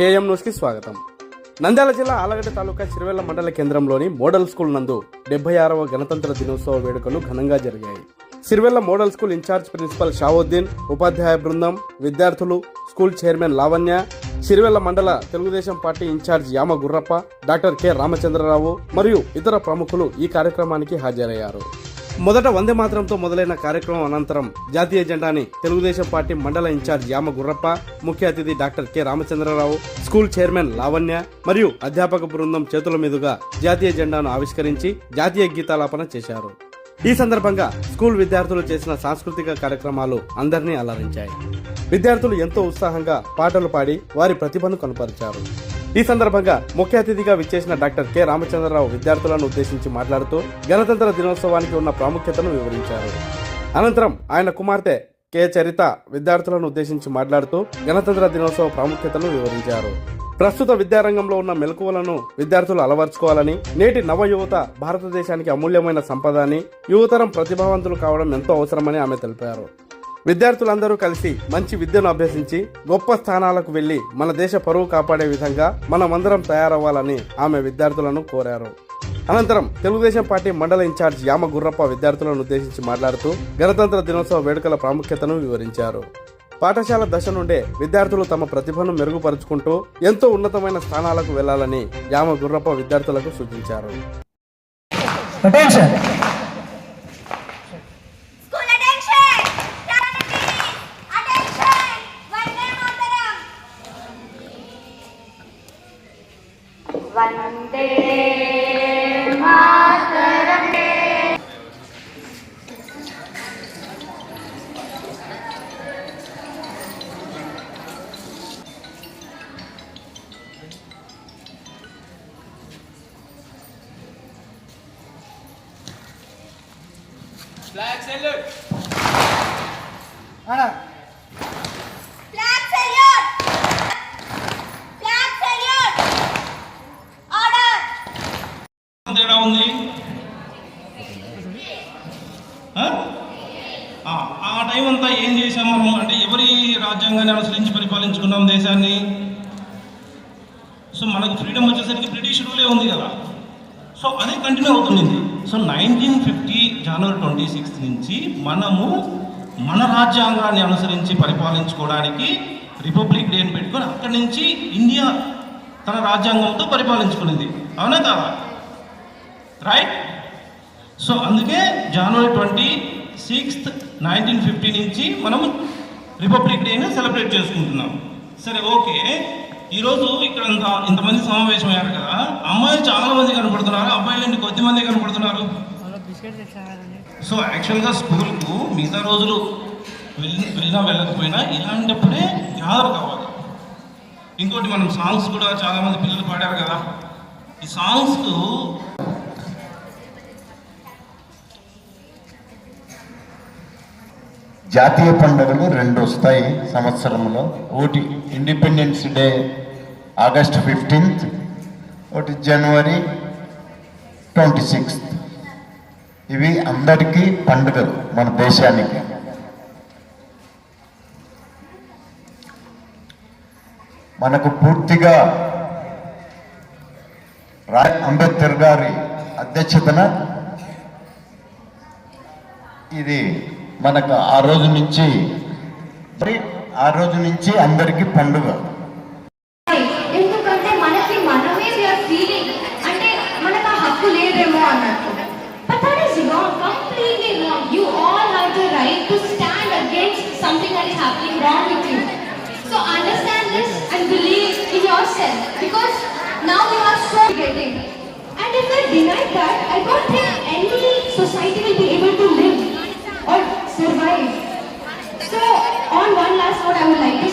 AM న్యూస్కి స్వాగతం. నంద్యాల జిల్లా ఆలగడ్డ తాలూకా చిరువెల్ల మండల కేంద్రంలోని మోడల్ స్కూల్ నందు డెబ్బై ఆరవ గణతంత్ర దినోత్సవ వేడుకలు ఘనంగా జరిగాయి. Sirivella model school incharge principal Shavuddin ఉపాధ్యాయ బృందం విద్యార్థులు స్కూల్ చైర్మన్ లావణ్య సిరివెల్ల మండల Telugu Desam party incharge Yama Gurrappa doctor K Ramachandrarao మరియు ఇతర ప్రముఖులు ఈ కార్యక్రమానికి హాజరయ్యారు. మొదట వందే మాత్రంతో మొదలైన కార్యక్రమం అనంతరం జాతీయ జెండాని తెలుగుదేశం పార్టీ మండల ఇన్ఛార్జ్ యామ గుర్రప్ప ముఖ్య అతిథి doctor K Ramachandrarao school chairman Lavanya మరియు అధ్యాపక బృందం చేతుల మీదుగా జాతీయ జెండాను ఆవిష్కరించి జాతీయ గీతాలాపన చేశారు. ఈ సందర్భంగా స్కూల్ విద్యార్థులు చేసిన సాంస్కృతిక కార్యక్రమాలు అందరినీ అలరించాయి. విద్యార్థులు ఎంతో ఉత్సాహంగా పాటలు పాడి వారి ప్రతిభను కనపరిచారు. ఈ సందర్భంగా ముఖ్య అతిథిగా విచ్చేసిన డాక్టర్ కె. రామచంద్రరావు విద్యార్థులను ఉద్దేశించి మాట్లాడుతూ గణతంత్ర దినోత్సవానికి ఉన్న ప్రాముఖ్యతను వివరించారు. అనంతరం ఆయన కుమార్తె కె. చరిత విద్యార్థులను ఉద్దేశించి మాట్లాడుతూ గణతంత్ర దినోత్సవ ప్రాముఖ్యతను వివరించారు. ప్రస్తుత విద్యారంగంలో ఉన్న మెలకువలను విద్యార్థులు అలవర్చుకోవాలని నేటి నవ యువత భారతదేశానికి అమూల్యమైన సంపద అని యువతరం ప్రతిభావంతులు కావడం ఎంతో అవసరమని ఆమె తెలిపారు. విద్యార్థులందరూ కలిసి మంచి విద్యను అభ్యసించి గొప్ప స్థానాలకు వెళ్ళి మన దేశ పరువు కాపాడే విధంగా మనమందరం తయారవ్వాలని ఆమె విద్యార్థులను కోరారు. అనంతరం తెలుగుదేశం పార్టీ మండల ఇన్ఛార్జ్ యామ గుర్రప్ప విద్యార్థులను ఉద్దేశించి మాట్లాడుతూ గణతంత్ర దినోత్సవ వేడుకల ప్రాముఖ్యతను వివరించారు. పాఠశాల దశ నుండే విద్యార్థులు తమ ప్రతిభను మెరుగుపరుచుకుంటూ ఎంతో ఉన్నతమైన స్థానాలకు వెళ్ళాలని యామ గుర్రప్ప విద్యార్థులకు సూచించారు. Vande Mataram Flag salute! Anna. ఆ? టైం అంతా ఏం చేశాం మనం? అంటే ఎవరి రాజ్యాంగాన్ని అనుసరించి పరిపాలించుకున్నాం దేశాన్ని? సో మనకు ఫ్రీడమ్ వచ్చేసరికి బ్రిటిష్ రూలే ఉంది కదా. సో అదే కంటిన్యూ అవుతుంది so nineteen fifty January twenty sixth నుంచి మనము మన రాజ్యాంగాన్ని అనుసరించి పరిపాలించుకోవడానికి రిపబ్లిక్ డే అని పెట్టుకొని అక్కడి నుంచి ఇండియా తన రాజ్యాంగంతో పరిపాలించుకునేది. అవునా కాదా? రైట్ సో అందుకే January twenty sixth nineteen fifty నుంచి మనం రిపబ్లిక్ డేని సెలబ్రేట్ చేసుకుంటున్నాం. సరే ఓకే. ఈరోజు ఇక్కడ ఇంత ఇంతమంది సమావేశం అయ్యారు కదా. అమ్మాయిలు చాలా మంది కనపడుతున్నారు. అబ్బాయిలు కొద్ది మంది కనపడుతున్నారు? సో యాక్చువల్గా స్కూల్కు మిగతా రోజులు వెళ్ళి వెళ్ళినా వెళ్ళకపోయినా ఇలాంటప్పుడే గ్యాదర్ కావాలి. ఇంకోటి మనం సాంగ్స్ కూడా చాలామంది పిల్లలు పాడారు కదా. ఈ సాంగ్స్కు జాతీయ పండుగలు రెండు వస్తాయి సంవత్సరంలో. ఒకటి ఇండిపెండెన్స్ డే ఆగస్ట్ ఫిఫ్టీన్త్ ఒకటి జనవరి ట్వంటీ సిక్స్త్ ఇవి అందరికీ పండుగలు మన దేశానికి. మనకు పూర్తిగా రా అంబేద్కర్ గారి అధ్యక్షతన ఇది మనకు ఆ రోజు నుంచి ఆ రోజు నుంచి అందరికీ పండుగ. ఎందుకంటే మనకి మనమే ఫీలింగ్ అంటే మనకు ఆ హక్కు లేదేమో అన్నట్టు. But that is wrong completely wrong you all have the right to stand against something that happening wrong with so understand this and believe in yourself now are so getting and if they deny that I don't think any society will be survive. So, on one last note, I would like to